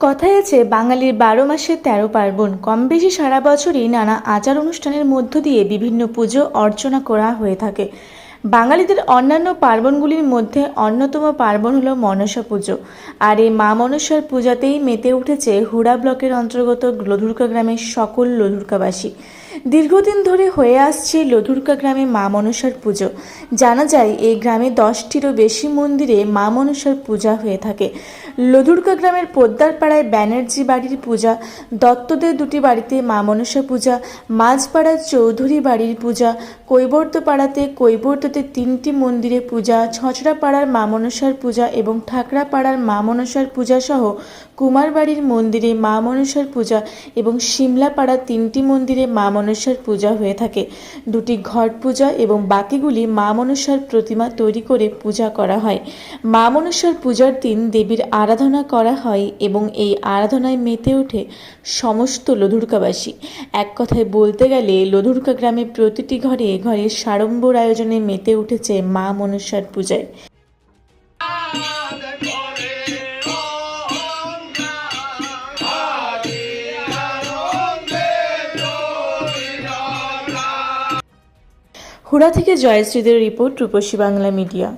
কথায় আছে, বাঙালির বারো মাসে তেরো পার্বণ। কম বেশি সারা বছরই নানা আচার অনুষ্ঠানের মধ্য দিয়ে বিভিন্ন পুজো অর্চনা করা হয়ে থাকে। বাঙালিদের অন্যান্য পার্বণগুলির মধ্যে অন্যতম পার্বণ হলো মনসা পুজো। আর এই মা মনসার পূজাতেই মেতে উঠেছে হুড়া ব্লকের অন্তর্গত লধুরকা গ্রামের সকল লধুরকাবাসী। দীর্ঘদিন ধরে হয়ে আসছে লধুরকা গ্রামে মা মনসার পুজো। জানা যায়, এই গ্রামে দশটিরও বেশি মন্দিরে মা মনসার পূজা হয়ে থাকে। লধুরকা গ্রামের পোদ্দারপাড়ায় ব্যানার্জি বাড়ির পূজা, দত্তদের দুটি বাড়িতে মা মনসা পূজা, মাঝপাড়ার চৌধুরী বাড়ির পূজা, কৈবর্তপাড়াতে কৈবর্ততে তিনটি মন্দিরে পূজা, ছছড়াপাড়ার মা মনসার পূজা এবং ঠাকরাপাড়ার মা মনসার পূজা সহ কুমারবাড়ির মন্দিরে মা মনসার পূজা এবং সিমলাপাড়ার তিনটি মন্দিরে মা মনসার পূজা হয়ে থাকে। দুটি ঘট পূজা এবং বাকিগুলি মা মনসার প্রতিমা তৈরি করে পূজা করা হয়। মা মনসার পূজার দিন দেবীর আরাধনা করা হয় এবং এই আরাধনায় মেতে ওঠে সমস্ত লধুরকাবাসী। এক কথায় বলতে গেলে, লধুরকা গ্রামে প্রতিটি ঘরে ঘরে সাড়ম্বর আয়োজনে মেতে উঠেছে মা মনসার পূজায়। হুড়া থেকে জয়শ্রীদের রিপোর্ট রূপসী বাংলা মিডিয়া।